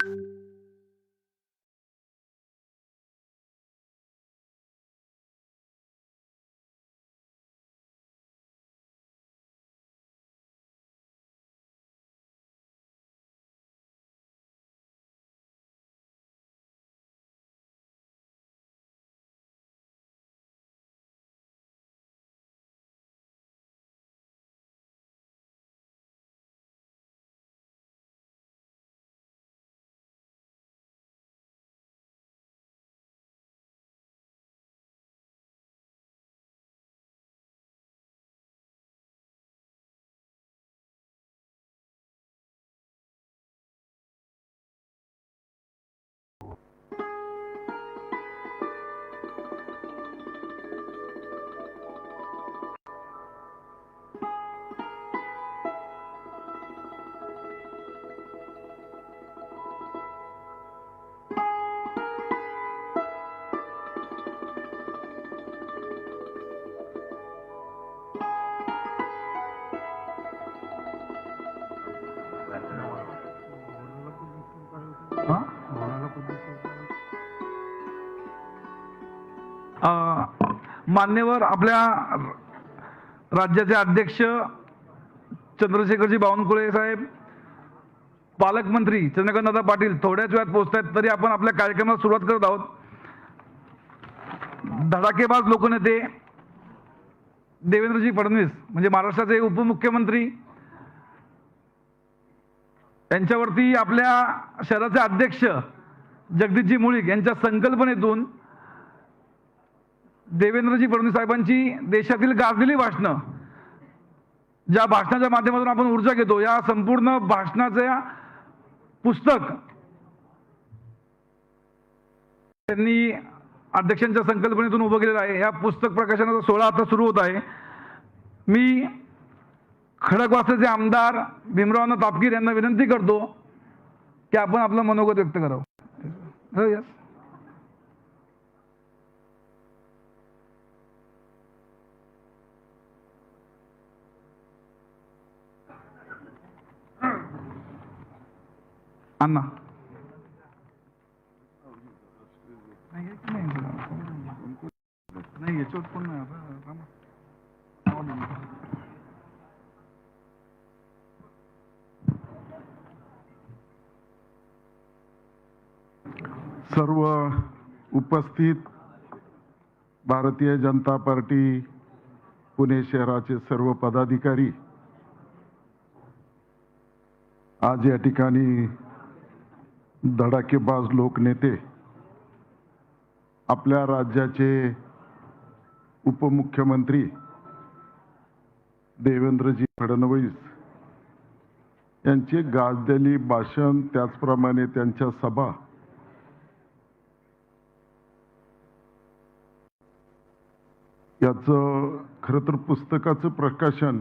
you मान्यवर आपल्या राज्याचे अध्यक्ष चंद्रशेखरजी बावनकुळे साहेब पालकमंत्री चंद्रकांतदादा पाटील थोड्याच वेळात पोहोचत आहेत तरी आपण आपल्या कार्यक्रमाला सुरुवात करत आहोत. धडाकेबाज लोकनेते देवेंद्रजी फडणवीस म्हणजे महाराष्ट्राचे उपमुख्यमंत्री यांच्यावरती आपल्या शहराचे अध्यक्ष जगदीशजी मुळीक यांच्या संकल्पनेतून देवेंद्रजी फडणवीस साहेबांची देशातील गाजलेली भाषणं. ज्या भाषणाच्या माध्यमातून आपण ऊर्जा घेतो या संपूर्ण भाषणाचं पुस्तक त्यांनी अध्यक्षांच्या संकल्पनेतून उभं केलेलं आहे. या पुस्तक प्रकाशनाचा सोहळा आता सुरू होत आहे. मी खडकवासाचे आमदार भीमरावना तापकीर यांना विनंती करतो की आपण आपलं मनोगत व्यक्त करावं. अण्णा नाही याच्यावर पण. सर्व उपस्थित भारतीय जनता पार्टी पुणे शहराचे सर्व पदाधिकारी आज या ठिकाणी धडाकेबाज लोकनेते आपल्या राज्याचे उपमुख्यमंत्री देवेंद्रजी फडणवीस यांची गाजलेली भाषण त्याचप्रमाणे त्यांच्या सभा याचं खरं तर पुस्तकाचं प्रकाशन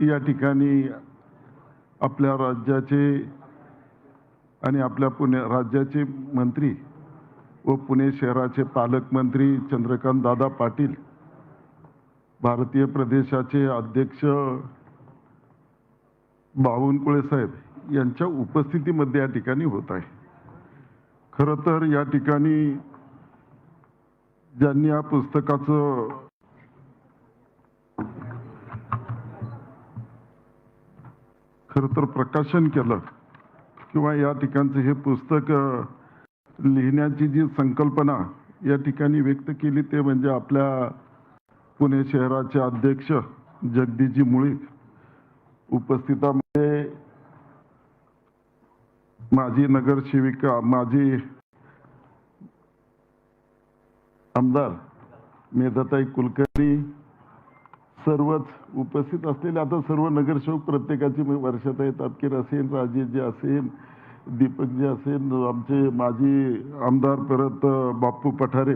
या ठिकाणी आपल्या राज्याचे आणि आपल्या पुणे राज्याचे मंत्री व पुणे शहराचे पालकमंत्री चंद्रकांत दादा पाटील भारतीय प्रदेशाचे अध्यक्ष बावनकुळे साहेब यांच्या उपस्थितीमध्ये या ठिकाणी होत आहे. खरं तर या ठिकाणी ज्यांनी या पुस्तकाचं खर तर प्रकाशन केलं किंवा या ठिकाणचं हे पुस्तक लिहिण्याची जी संकल्पना या ठिकाणी व्यक्त केली ते म्हणजे आपल्या पुणे शहराचे अध्यक्ष जगदीशजी मुळीक उपस्थितामध्ये माजी नगरसेविका माजी आमदार मेधाताई कुलकर्णी सर्वच उपस्थित असलेले आता सर्व नगरसेवक प्रत्येकाची वर्षात वर्षाताई तापकीर असेल राजेशजी असेल दीपकजी असेल आमचे माजी आमदार परत बाप्पू पठारे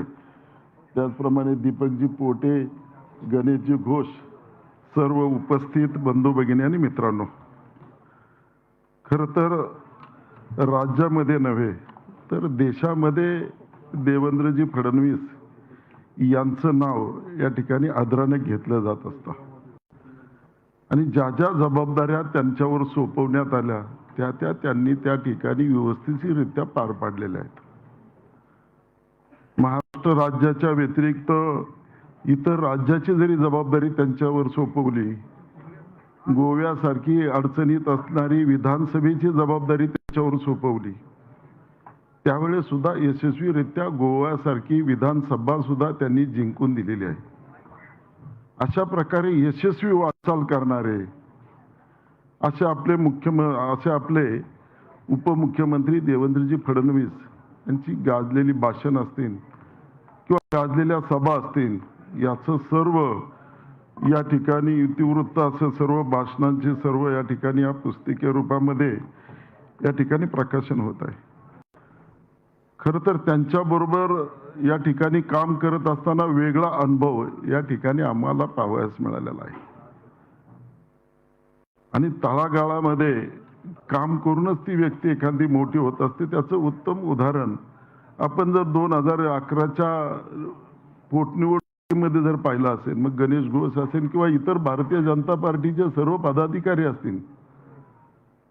त्याचप्रमाणे दीपकजी पोटे गणेशजी घोष सर्व उपस्थित बंधू भगिनी आणि मित्रांनो. खरं तर राज्यामध्ये नव्हे तर देशामध्ये देवेंद्रजी फडणवीस यांचं नाव या ठिकाणी आदराने घेतलं जात असतं. आणि ज्या ज्या जबाबदाऱ्या त्यांच्यावर सोपवण्यात आल्या त्या त्या त्यांनी त्या ठिकाणी व्यवस्थितरित्या पार पाडलेल्या आहेत. महाराष्ट्र राज्याच्या व्यतिरिक्त इतर राज्याची जरी जबाबदारी त्यांच्यावर सोपवली गोव्यासारखी अडचणीत असणारी विधानसभेची जबाबदारी त्यांच्यावर सोपवली त्यावेळेस सुद्धा यशस्वीरित्या गोव्यासारखी विधानसभा सुद्धा त्यांनी जिंकून दिलेली आहे. अशा प्रकारे यशस्वी वाटचाल करणारे असे आपले मुख्यम असे आपले उपमुख्यमंत्री देवेंद्रजी फडणवीस यांची गाजलेली भाषण असतील किंवा गाजलेल्या सभा असतील याचं सर्व या ठिकाणी इतिवृत्त असं सर्व भाषणांचे सर्व या ठिकाणी या पुस्तिके रूपामध्ये या ठिकाणी प्रकाशन होत आहे. खरं तर त्यांच्याबरोबर या ठिकाणी काम करत असताना वेगळा अनुभव या ठिकाणी आम्हाला पाहावयास मिळालेला आहे. आणि तळागाळामध्ये काम करूनच ती व्यक्ती एखादी मोठी होत असते त्याचं उत्तम उदाहरण आपण जर दोन हजार अकराच्या पोटनिवडणुकीमध्ये जर पाहिलं असेल मग गणेश घोष असेल किंवा इतर भारतीय जनता पार्टीचे सर्व पदाधिकारी असतील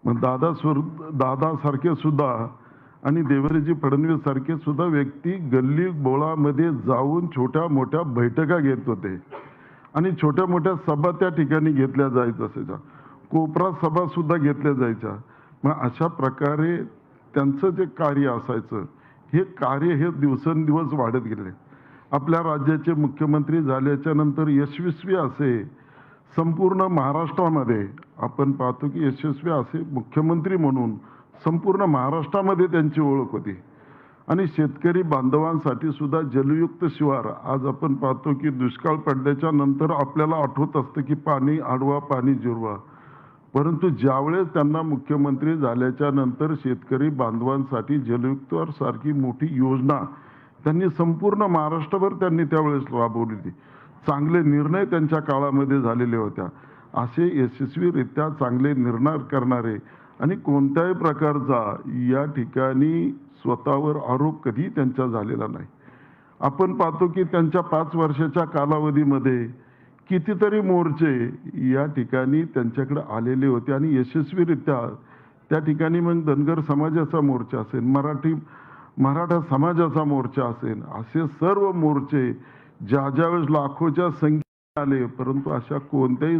मग दादा स्वर दादासारखे सुद्धा आणि देवेंद्रजी फडणवीस सारखे सुद्धा व्यक्ती गल्ली बोळामध्ये जाऊन छोट्या मोठ्या बैठका घेत होते. आणि छोट्या मोठ्या सभा त्या ठिकाणी घेतल्या जायच असायच्या. कोपरा सभा सुद्धा घेतल्या जायच्या. मग अशा प्रकारे त्यांचं जे कार्य असायचं हे कार्य हे दिवसेंदिवस वाढत गेले. आपल्या राज्याचे मुख्यमंत्री झाल्याच्यानंतर यशस्वी असे संपूर्ण महाराष्ट्रामध्ये आपण पाहतो की यशस्वी असे मुख्यमंत्री म्हणून संपूर्ण महाराष्ट्रामध्ये त्यांची ओळख होती. आणि शेतकरी बांधवांसाठी सुद्धा जलयुक्त शिवार आज आपण पाहतो की दुष्काळ पडल्याच्या नंतर आपल्याला आठवत असतं की पाणी आडवा पाणी जिरवा. परंतु ज्यावेळेस त्यांना मुख्यमंत्री झाल्याच्यानंतर शेतकरी बांधवांसाठी जलयुक्त सारखी मोठी योजना त्यांनी संपूर्ण महाराष्ट्रभर त्यांनी त्यावेळेस राबवली होती. चांगले निर्णय त्यांच्या काळामध्ये झालेले होत्या असे यशस्वीरित्या चांगले निर्णय करणारे आणि कोणत्याही प्रकारचा या ठिकाणी स्वतःवर आरोप कधी त्यांचा झालेला नाही. आपण पाहतो की त्यांच्या पाच वर्षाच्या कालावधीमध्ये कितीतरी मोर्चे या ठिकाणी त्यांच्याकडे आलेले होते आणि यशस्वीरित्या त्या ठिकाणी मग धनगर समाजाचा मोर्चा असेल मराठी मराठा समाजाचा मोर्चा असेल असे सर्व मोर्चे ज्या ज्यावेळेस लाखोच्या संख्येने आले परंतु अशा कोणत्याही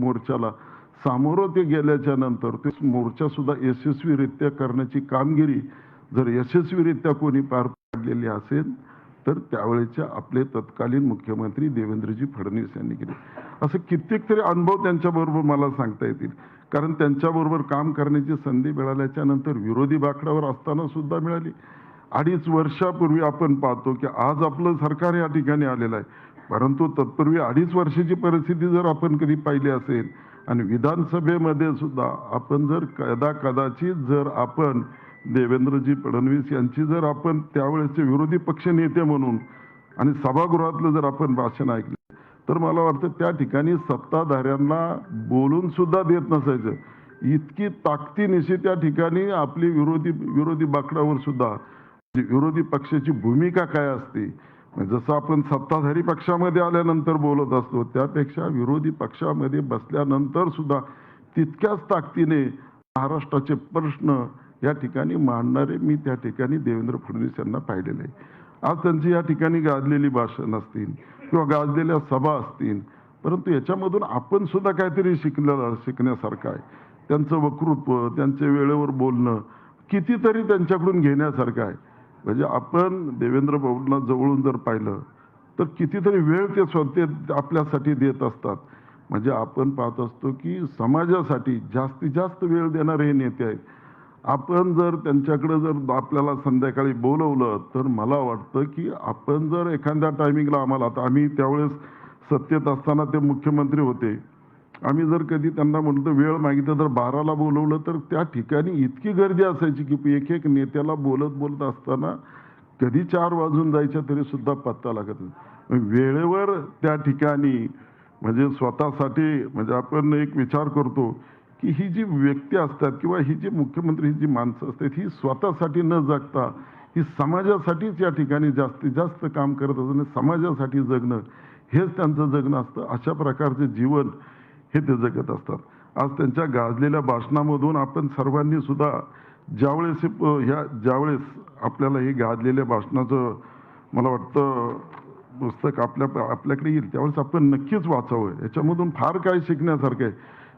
मोर्चाला सामोरं ते गेल्याच्यानंतर ते मोर्चा सुद्धा यशस्वीरित्या करण्याची कामगिरी जर यशस्वीरित्या कोणी पार पाडलेली असेल तर त्यावेळेच्या आपले तत्कालीन मुख्यमंत्री देवेंद्रजी फडणवीस यांनी केले. असं कित्येक तरी अनुभव त्यांच्याबरोबर मला सांगता येतील. कारण त्यांच्याबरोबर काम करण्याची संधी मिळाल्याच्या नंतर विरोधी बाकड्यावर असताना सुद्धा मिळाली. अडीच वर्षापूर्वी आपण पाहतो की आज आपलं सरकार या ठिकाणी आलेलं आहे. परंतु तत्पूर्वी अडीच वर्षाची परिस्थिती जर आपण कधी पाहिली असेल आणि विधानसभेमध्ये सुद्धा आपण जर कदा कदाचित जर आपण देवेंद्रजी फडणवीस यांची जर आपण त्यावेळेसचे विरोधी पक्ष नेते म्हणून आणि सभागृहातलं जर आपण भाषण ऐकलं तर मला वाटतं त्या ठिकाणी सत्ताधाऱ्यांना बोलून सुद्धा देत नसायचं. इतकी ताकदीनिशी त्या ठिकाणी आपली विरोधी विरोधी बाकडावर सुद्धा म्हणजे विरोधी पक्षाची भूमिका काय असते म्हणजे जसं आपण सत्ताधारी पक्षामध्ये आल्यानंतर बोलत असतो त्यापेक्षा विरोधी पक्षामध्ये बसल्यानंतर सुद्धा तितक्याच ताकदीने महाराष्ट्राचे प्रश्न या ठिकाणी मांडणारे मी त्या ठिकाणी देवेंद्र फडणवीस यांना पाहिलेले आहे. आज त्यांची या ठिकाणी गाजलेली भाषण असतील किंवा गाजलेल्या सभा असतील परंतु याच्यामधून आपण सुद्धा काहीतरी शिकलेलं शिकण्यासारखं आहे. त्यांचं वक्तृत्व त्यांचे वेळेवर बोलणं कितीतरी त्यांच्याकडून घेण्यासारखं आहे. म्हणजे आपण देवेंद्र बाबूंना जवळून जर पाहिलं तर कितीतरी वेळ ते स्वतः आपल्यासाठी देत असतात. म्हणजे आपण पाहत असतो की समाजासाठी जास्तीत जास्त वेळ देणारे हे नेते आहेत. आपण जर त्यांच्याकडे जर आपल्याला संध्याकाळी बोलवलं तर मला वाटतं की आपण जर एखाद्या टायमिंगला आम्हाला आता आम्ही त्यावेळेस सत्तेत असताना ते मुख्यमंत्री होते आम्ही जर कधी त्यांना म्हणतो वेळ मागितलं तर बाराला बोलवलं तर त्या ठिकाणी इतकी गर्दी असायची की एक एक नेत्याला बोलत बोलत असताना कधी चार वाजून जायच्या तरी सुद्धा पत्ता लागत नाही. वेळेवर त्या ठिकाणी म्हणजे स्वतःसाठी म्हणजे आपण एक विचार करतो की ही जी व्यक्ती असतात किंवा ही जी मुख्यमंत्री ही जी माणसं असतात ही स्वतःसाठी न जगता ही समाजासाठीच या ठिकाणी जास्तीत जास्त काम करत असतात आणि समाजासाठी जगणं हेच त्यांचं जगणं असतं अशा प्रकारचे जीवन हे ते जगत असतात. आज त्यांच्या गाजलेल्या भाषणामधून आपण सर्वांनी सुद्धा ज्यावेळेस ह्या ज्यावेळेस आपल्याला हे गाजलेल्या भाषणाचं मला वाटतं पुस्तक आपल्या आपल्याकडे येईल त्यावेळेस आपण नक्कीच वाचावं. याच्यामधून फार काही शिकण्यासारखं आहे.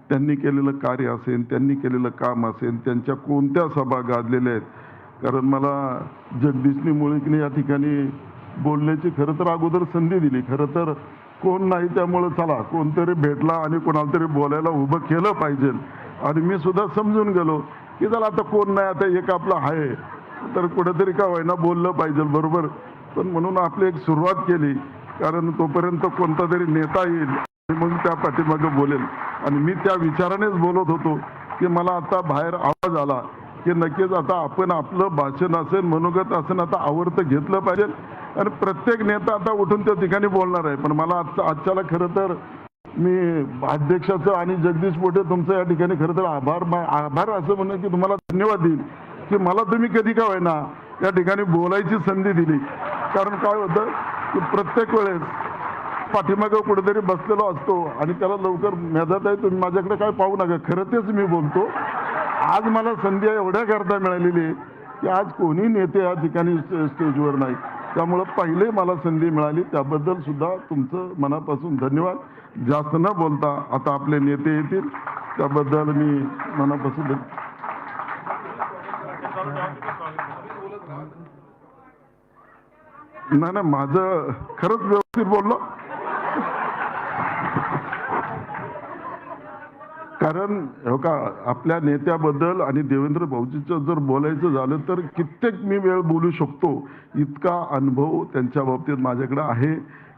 त्यांनी केलेलं कार्य असेल त्यांनी केलेलं काम असेल त्यांच्या कोणत्या सभा गाजलेल्या आहेत? कारण मला जगदीशनी मुळीकने या ठिकाणी बोलण्याची खरं तर अगोदर संधी दिली. खरं तर कोण नाही त्यामुळं चला कोणतरी भेटला आणि कोणाला तरी बोलायला उभं केलं पाहिजे. आणि मी सुद्धा समजून गेलो की चला आता कोण नाही आता एक आपलं आहे तर कुठेतरी का होईना बोललं पाहिजे बरोबर? पण म्हणून आपली एक सुरुवात केली कारण तोपर्यंत कोणता तरी नेता येईल आणि मग त्या पाठीमागं बोलेल. आणि मी त्या विचारानेच बोलत होतो की मला आता बाहेर आवाज आला की नक्कीच आता आपण आपलं भाषण असेल मनोगत असेल आता आवडतं घेतलं पाहिजे. आणि प्रत्येक नेता आता उठून त्या ठिकाणी बोलणार आहे. पण मला आजच्या आजच्याला खरं तर मी अध्यक्षाचं आणि जगदीश मोठे तुमचं या ठिकाणी खरं तर आभार आभार असं म्हणणं की तुम्हाला धन्यवाद देईल की मला तुम्ही कधी का होईना या ठिकाणी बोलायची संधी दिली. कारण काय होतं की प्रत्येक वेळेस पाठीमागं कुठेतरी बसलेलो असतो आणि त्याला लवकर मेधात आहे तुम्ही माझ्याकडे काय पाहू नका. खरं तेच मी बोलतो. आज मला संधी एवढ्या करता मिळालेली आहे की आज कोणी नेते या ठिकाणी स्टेजवर नाही त्यामुळं पहिले मला संधी मिळाली. त्याबद्दल सुद्धा तुमचं मनापासून धन्यवाद. जास्त न बोलता आता आपले नेते येतील. त्याबद्दल मी मनापासून धन्य- नाही ना माझं खरंच व्यवस्थित बोललो. कारण हो का आपल्या नेत्याबद्दल आणि देवेंद्र भाऊजीचं जर बोलायचं झालं तर कित्येक मी वेळ बोलू शकतो. इतका अनुभव त्यांच्या बाबतीत माझ्याकडे आहे.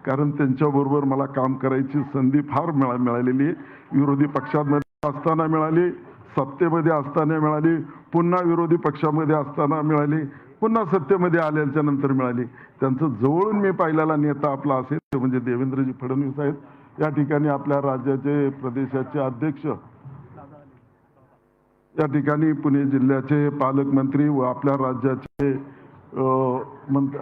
कारण त्यांच्याबरोबर मला काम करायची संधी फार मिळा मिळालेली आहे. विरोधी पक्षामध्ये असताना मिळाली सत्तेमध्ये असताना मिळाली पुन्हा विरोधी पक्षामध्ये असताना मिळाली पुन्हा सत्तेमध्ये आल्याच्यानंतर मिळाली. त्यांचं जवळून मी पाहिलेला नेता आपला असेल ते म्हणजे देवेंद्रजी फडणवीस आहेत. या ठिकाणी आपल्या राज्याचे प्रदेशाचे अध्यक्ष या ठिकाणी पुणे जिल्ह्याचे पालकमंत्री व आपल्या राज्याचे मंत-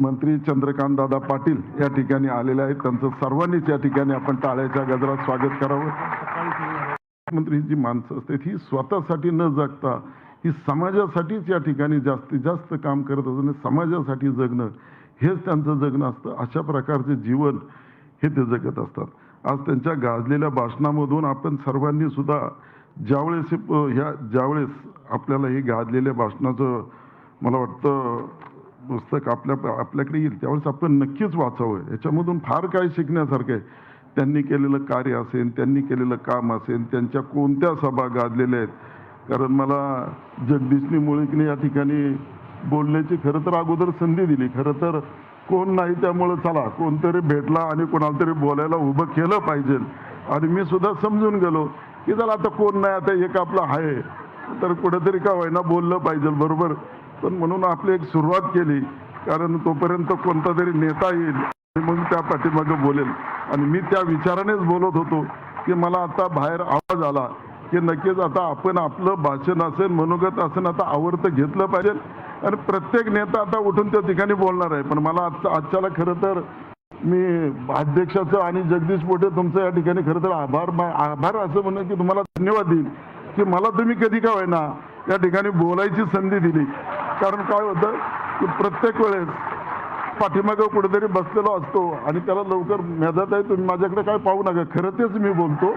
मंत्री चंद्रकांत दादा पाटील या ठिकाणी आलेले आहेत. त्यांचं सर्वांनीच या ठिकाणी आपण टाळ्याच्या गजरात स्वागत करावं. मंत्री जी माणसं असतात ही स्वतःसाठी न जगता ही समाजासाठीच या ठिकाणी जास्तीत जास्त काम करत असताना समाजासाठी जगणं हेच त्यांचं जगणं असतं. अशा प्रकारचे जीवन हे ते जगत असतात. आज त्यांच्या गाजलेल्या भाषणामधून आपण सर्वांनी सुद्धा ज्यावेळेस हे ह्या ज्यावेळेस आपल्याला हे गाजलेल्या भाषणाचं मला वाटतं पुस्तक आपल्या आपल्याकडे येईल त्यावेळेस आपण नक्कीच वाचावं. याच्यामधून फार काय शिकण्यासारखं आहे. त्यांनी केलेलं कार्य असेल त्यांनी केलेलं काम असेल त्यांच्या कोणत्या सभा गाजलेल्या आहेत? कारण मला जगदीशनी मुळीकने या ठिकाणी बोलण्याची खरं तर अगोदर संधी दिली. खरं तर कोण नाही त्यामुळं चला कोणतरी भेटला आणि कोणाला तरी बोलायला उभं केलं पाहिजे. आणि मी सुद्धा समजून गेलो की चला आता कोण नाही आता एक आपलं आहे तर कुठेतरी का होईना बोललं पाहिजे बरोबर? पण म्हणून आपली एक सुरुवात केली कारण तोपर्यंत कोणता तरी नेता येईल आणि मग त्या पाठीमागं बोलेल. आणि मी त्या विचारानेच बोलत होतो की मला आता बाहेर आवाज आला की नक्कीच आता आपण आपलं भाषण असेल मनोगत असेल आता आवडतं घेतलं पाहिजे. आणि प्रत्येक नेता आता उठून त्या ठिकाणी बोलणार आहे. पण मला आजच्या आजच्याला खरं तर मी अध्यक्षाचं आणि जगदीश मोठे तुमचं या ठिकाणी खरं तर आभार आभार असं म्हणणं की तुम्हाला धन्यवाद देईल की मला तुम्ही कधी का होईना या ठिकाणी बोलायची संधी दिली. कारण काय होतं की प्रत्येक वेळेस पाठीमागं कुठेतरी बसलेलो असतो आणि त्याला लवकर मेधात आहे तुम्ही माझ्याकडे काय पाहू नका. खरं तेच मी बोलतो.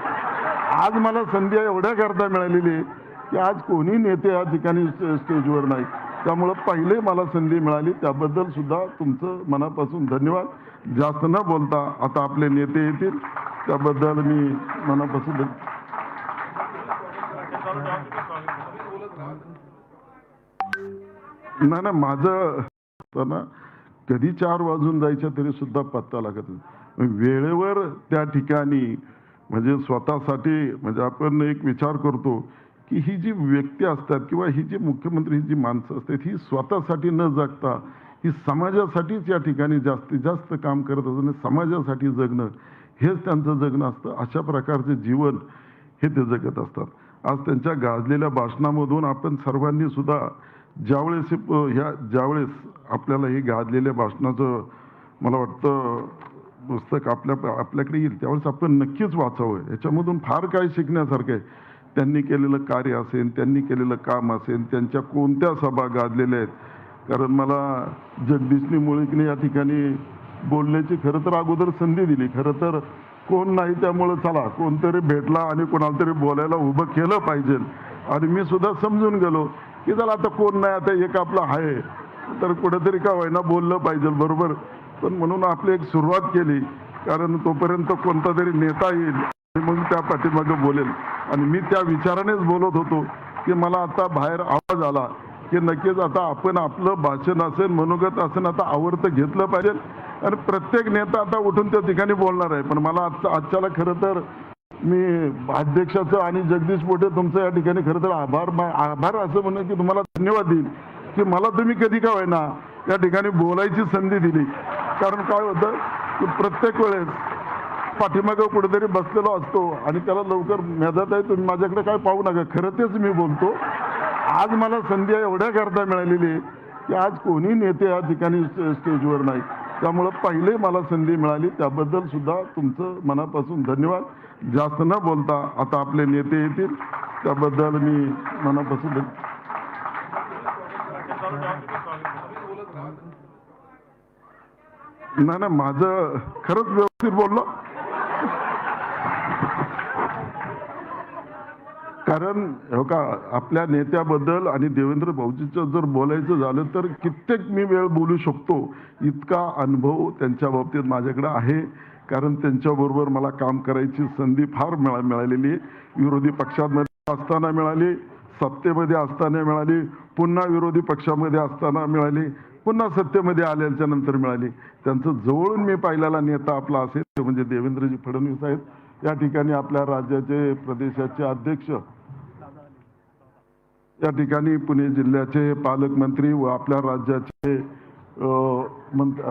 आज मला संधी एवढ्या करता मिळालेली आहे की आज कोणी नेते या ठिकाणी स्टेजवर नाही त्यामुळं पहिले मला संधी मिळाली. त्याबद्दल सुद्धा तुमचं मनापासून धन्यवाद. जास्त न बोलता आता आपले नेते येतील. त्याबद्दल मी मनापासून धन्य- नाही ना माझं ना कधी चार वाजून जायच्या तरी सुद्धा पत्ता लागत नाही. वेळेवर त्या ठिकाणी म्हणजे स्वतःसाठी म्हणजे आपण एक विचार करतो की ही जी व्यक्ती असतात किंवा ही जी मुख्यमंत्री ही जी माणसं असतात ही स्वतःसाठी न जगता ही समाजासाठीच या ठिकाणी जास्तीत जास्त काम करत असताना समाजासाठी जगणं हेच त्यांचं जगणं असतं. अशा प्रकारचे जीवन हे ते जगत असतात. आज त्यांच्या गाजलेल्या भाषणामधून आपण सर्वांनी सुद्धा ज्यावेळेस हे ह्या ज्यावेळेस आपल्याला हे गाजलेल्या भाषणाचं मला वाटतं पुस्तक आपल्या आपल्याकडे येईल त्यावेळेस आपण नक्कीच वाचावं. याच्यामधून फार काय शिकण्यासारखं आहे. त्यांनी केलेलं कार्य असेल त्यांनी केलेलं काम असेल त्यांच्या कोणत्या सभा गाजलेल्या आहेत? कारण मला जगदीशनी मुळीकने या ठिकाणी बोलण्याची खरं तर अगोदर संधी दिली. खरं तर कोण नाही त्यामुळं चला कोणतरी भेटला आणि कोणाला तरी बोलायला उभं केलं पाहिजे. आणि मी सुद्धा समजून गेलो की चला आता कोण नाही आता एक आपला आहे. तर कुठेतरी का होईना बोललं पाहिजे बरोबर? पण म्हणून आपली एक सुरुवात केली. कारण तोपर्यंत कोणता तरी नेता येईल मग त्या पाठीमागं बोलेल. आणि मी त्या विचारानेच बोलत होतो की मला आता बाहेर आवाज आला की नक्कीच आता आपण आपलं भाषण असेल मनोगत असेल आता आवडतं घेतलं पाहिजे. आणि प्रत्येक नेता आता उठून त्या ठिकाणी बोलणार आहे. पण मला आजचा आजच्याला खरं तर मी अध्यक्षाचं आणि जगदीश पोटे तुमचं या ठिकाणी खरं तर आभार आभार असं म्हणून की तुम्हाला धन्यवाद देईल की मला तुम्ही कधी का होईना या ठिकाणी बोलायची संधी दिली. कारण काय होतं की प्रत्येक वेळेस पाठीमागं कुठेतरी बसलेलो असतो आणि त्याला लवकर मेधात आहे तुम्ही माझ्याकडे काय पाहू नका. खरं तेच मी बोलतो. आज मला संधी एवढ्या करता मिळालेली आहे की आज कोणी नेते या ठिकाणी स्टेजवर नाही. त्यामुळं पहिले मला संधी मिळाली. त्याबद्दल सुद्धा तुमचं मनापासून धन्यवाद. जास्त न बोलता आता आपले नेते येतील. त्याबद्दल मी मनापासून नाही नाही माझं खरंच व्यवस्थित बोललो. कारण हो का आपल्या नेत्याबद्दल आणि देवेंद्र भाऊजीचं जर बोलायचं झालं तर कित्येक मी वेळ बोलू शकतो. इतका अनुभव त्यांच्या बाबतीत माझ्याकडे आहे. कारण त्यांच्याबरोबर मला काम करायची संधी फार मिळा मिळालेली. विरोधी पक्षांमध्ये असताना मिळाली सत्तेमध्ये असताना मिळाली पुन्हा विरोधी पक्षामध्ये असताना मिळाली पुन्हा सत्तेमध्ये आल्याच्यानंतर मिळाली. त्यांचं जवळून मी पाहिलेला नेता आपला असेल ते म्हणजे देवेंद्रजी फडणवीस आहेत. या ठिकाणी आपल्या राज्याचे प्रदेशाचे अध्यक्ष या ठिकाणी पुणे जिल्ह्याचे पालकमंत्री व आपल्या राज्याचे अ, मंत-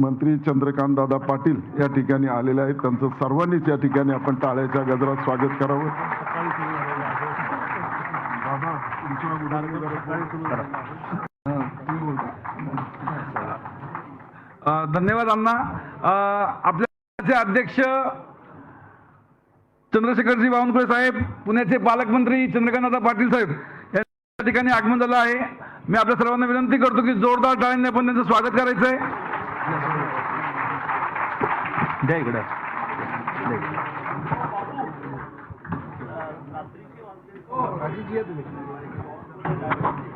मंत्री चंद्रकांत दादा पाटील या ठिकाणी आलेले आहेत. त्यांचं सर्वांनीच या ठिकाणी आपण टाळ्याच्या गजरात स्वागत करावं. अ, धन्यवाद अण्णा. अ, आपल्याचे अध्यक्ष चंद्रशेखरजी बावनकुळे साहेब पुण्याचे पालकमंत्री चंद्रकांतदा पाटील साहेब या ठिकाणी आगमन झालं आहे. मी आपल्या सर्वांना विनंती करतो की जोरदार टाळ्यांनी आपण त्यांचं स्वागत करायचं आहे. जय गुड